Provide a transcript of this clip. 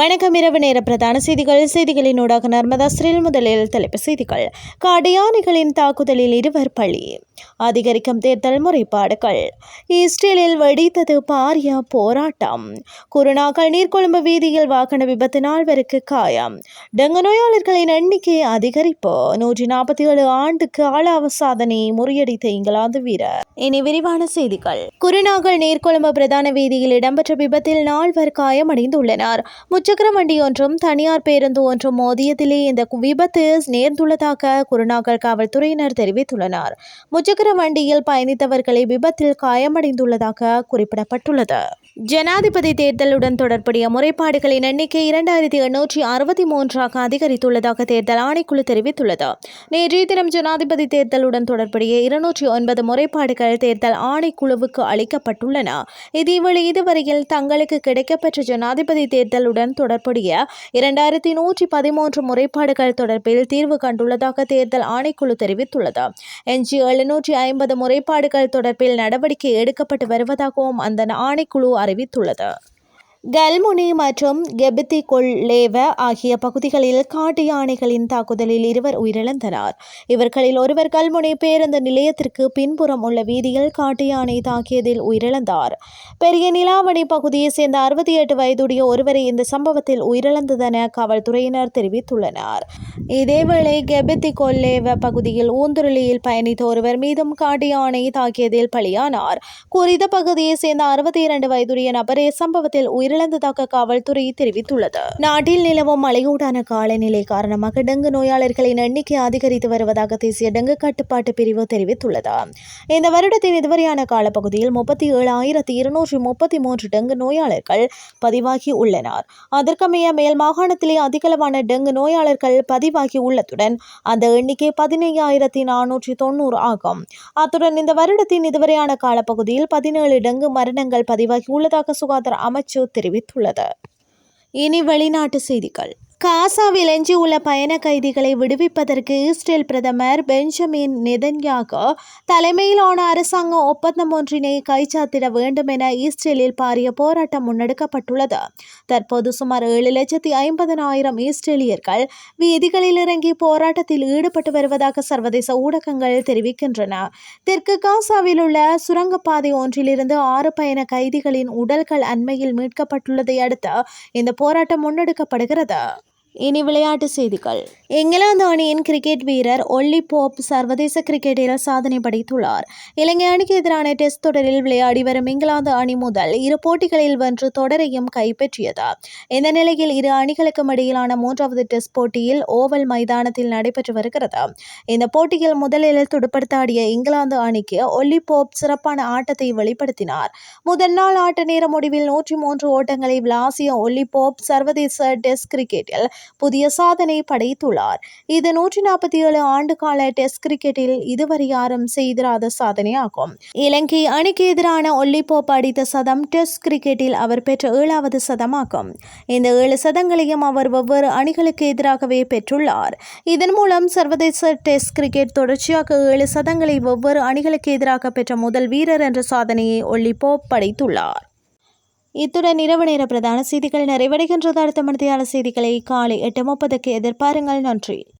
வணக்கம் இரவு நேர பிரதான செய்திகள். செய்திகளின் ஊடாக நர்மதா ஸ்ரீல் முதலில் தலைப்பு செய்திகள். காடையானைகளின் தாக்குதலில் இருவர் பழி அதிகரிக்கும் தேர்தல் முறைப்பாடுகள். இஸ்ரேலில் வெடித்தது பாரிய போராட்டம். குருநாகல் நீர்கொழும்பு வீதியில் வாகன விபத்து நால்வருக்கு காயம். டெங்கு நோயாளர்களின் எண்ணிக்கை அதிகரிப்பு. நூற்றி நாற்பத்தி ஏழு ஆண்டுக்கு ஆளாவ சாதனை முறியடித்த இங்கிலாந்து வீரர். இனி விரிவான செய்திகள். குருநாகல் நீர்கொழும்பு பிரதான வீதியில் இடம்பெற்ற விபத்தில் நால்வர் காயமடைந்துள்ளனர். முச்சக்கர வண்டி ஒன்றும் தனியார் பேருந்து ஒன்றும் மோதியதிலே இந்த விபத்து நேர்ந்துள்ளதாக குருநாகல் காவல்துறையினர் தெரிவித்துள்ளனர். முச்சக்கர வண்டியில் பயணித்தவர்களை விபத்தில் காயமடைந்துள்ளதாக குறிப்பிடப்பட்டுள்ளது. ஜனாதிபதி தேர்தலுடன் தொடர்புடைய முறைப்பாடுகளின் எண்ணிக்கை இரண்டாயிரத்தி எண்ணூற்றி அறுபத்தி மூன்றாக அதிகரித்துள்ளதாக தேர்தல் ஆணைக்குழு தெரிவித்துள்ளது. நேற்றைய தினம் ஜனாதிபதி தேர்தலுடன் தொடர்புடைய இருநூற்றி ஒன்பது முறைப்பாடுகள் தேர்தல் ஆணைக்குழுவுக்கு அளிக்கப்பட்டுள்ளன. இதேவேளை இதுவரையில் தங்களுக்கு கிடைக்கப்பெற்ற ஜனாதிபதி தேர்தலுடன் தொடர்புடைய இரண்டாயிரத்தி நூற்றி பதிமூன்று முறைப்பாடுகள் தொடர்பில் தீர்வு கண்டுள்ளதாக தேர்தல் ஆணைக்குழு தெரிவித்துள்ளது. எஞ்சி எழுநூற்றி ஐம்பது முறைப்பாடுகள் தொடர்பில் நடவடிக்கை எடுக்கப்பட்டு வருவதாகவும் அந்த ஆணைக்குழு அறிவித்துள்ளது. அறிவித்துள்ளது. கல்முனி மற்றும் கெபித்தி கொள்ளேவ ஆகிய பகுதிகளில் காட்டு யானைகளின் தாக்குதலில் இருவர் உயிரிழந்தனர். இவர்களில் ஒருவர் கல்முனை பேருந்து நிலையத்திற்கு பின்புறம் உள்ள வீதியில் காட்டு யானை தாக்கியதில் உயிரிழந்தார். பெரிய நிலாவணி பகுதியை சேர்ந்த அறுபத்தி எட்டு வயதுடைய ஒருவரை இந்த சம்பவத்தில் உயிரிழந்ததென காவல்துறையினர் தெரிவித்துள்ளனர். இதேவேளை கெபித்தி கொள்ளேவ பகுதியில் ஊந்துருளியில் பயணித்த ஒருவர் மீதும் காட்டு யானை தாக்கியதில் பலியானார். குறித்த பகுதியை சேர்ந்த அறுபத்தி இரண்டு வயதுடைய நபரே சம்பவத்தில் உயிரிழந்ததாக காவல்துறை தெரிவித்துள்ளது. நாட்டில் நிலவும் மலையூடான காலநிலை காரணமாக டெங்கு நோயாளர்களின் எண்ணிக்கை அதிகரித்து வருவதாக தேசிய டெங்கு கட்டுப்பாட்டு பிரிவு தெரிவித்துள்ளது. இந்த வருடத்தின் இதுவரையான காலப்பகுதியில் முப்பத்தி ஏழாயிரத்தி இருநூற்றி முப்பத்தி மூன்று டெங்கு நோயாளர்கள் பதிவாகி உள்ளனர். அதற்கமைய மேல் மாகாணத்திலே அதிகளவான டெங்கு நோயாளர்கள் பதிவாகி உள்ளதுடன் அந்த எண்ணிக்கை பதினையாயிரத்தி நானூற்றி தொண்ணூறு ஆகும். அத்துடன் இந்த வருடத்தின் இதுவரையான காலப்பகுதியில் பதினேழு டெங்கு மரணங்கள் பதிவாகி உள்ளதாக சுகாதார அமைச்சு தெரிவித்துள்ளது. இனி வெளிநாட்டு செய்திகள். காசாவில் எஞ்சியுள்ள பயண கைதிகளை விடுவிப்பதற்கு இஸ்ரேல் பிரதமர் பெஞ்சமின் நெதன்யாகு தலைமையிலான அரசாங்கம் ஒப்பந்தம் ஒன்றினை கைச்சாத்திட வேண்டும் என இஸ்ரேலில் பாரிய போராட்டம் முன்னெடுக்கப்பட்டுள்ளது. தற்போது சுமார் ஏழு லட்சத்தி ஐம்பதனாயிரம் இஸ்ரேலியர்கள் வீதிகளில் இறங்கி போராட்டத்தில் ஈடுபட்டு வருவதாக சர்வதேச ஊடகங்கள் தெரிவிக்கின்றன. தெற்கு காசாவில் உள்ள சுரங்கப்பாதை ஒன்றிலிருந்து ஆறு பயண கைதிகளின் உடல்கள் அண்மையில் மீட்கப்பட்டுள்ளதை அடுத்து இந்த போராட்டம் முன்னெடுக்கப்படுகிறது. இனி விளையாட்டு செய்திகள். இங்கிலாந்து அணியின் கிரிக்கெட் வீரர் ஒல்லி போப் சர்வதேச கிரிக்கெட்டில் சாதனை படைத்துள்ளார். இலங்கை அணிக்கு எதிரான டெஸ்ட் தொடரில் விளையாடி வரும் இங்கிலாந்து அணி முதல் இரு போட்டிகளில் வென்று தொடரையும் கைப்பற்றியது. இந்த நிலையில் இரு அணிகளுக்கும் இடையிலான மூன்றாவது டெஸ்ட் போட்டியில் ஓவல் மைதானத்தில் நடைபெற்று வருகிறது. இந்த போட்டியில் முதலில் துடுப்படுத்தாடிய இங்கிலாந்து அணிக்கு ஒல்லி போப் சிறப்பான ஆட்டத்தை வெளிப்படுத்தினார். முதல் நாள் ஆட்ட நேர முடிவில் நூற்றி மூன்று ஓட்டங்களை விளாசிய ஒல்லி போப் சர்வதேச டெஸ்ட் கிரிக்கெட்டில் புதிய சாதனை படைத்துள்ளார். இது நூற்றி நாற்பத்தி ஏழு ஆண்டு கால டெஸ்ட் கிரிக்கெட்டில் இதுவரை யாரும் செய்திராத சாதனையாகும். இலங்கை அணிக்கு எதிரான ஒல்லி போப் அடித்த சதம் டெஸ்ட் கிரிக்கெட்டில் அவர் பெற்ற ஏழாவது சதமாகும். இந்த ஏழு சதங்களையும் அவர் ஒவ்வொரு அணிகளுக்கு எதிராகவே பெற்றுள்ளார். இதன் மூலம் சர்வதேச டெஸ்ட் கிரிக்கெட் தொடர்ச்சியாக ஏழு சதங்களை ஒவ்வொரு அணிகளுக்கு எதிராக பெற்ற முதல் வீரர் என்ற சாதனையை ஒல்லி படைத்துள்ளார். இத்துடன் இரவு நேர பிரதான செய்திகள் நிறைவடைகின்றது. அடுத்த மணித்தியால செய்திகளை காலை எட்டு முப்பதுக்கு எதிர்பாருங்கள். நன்றி.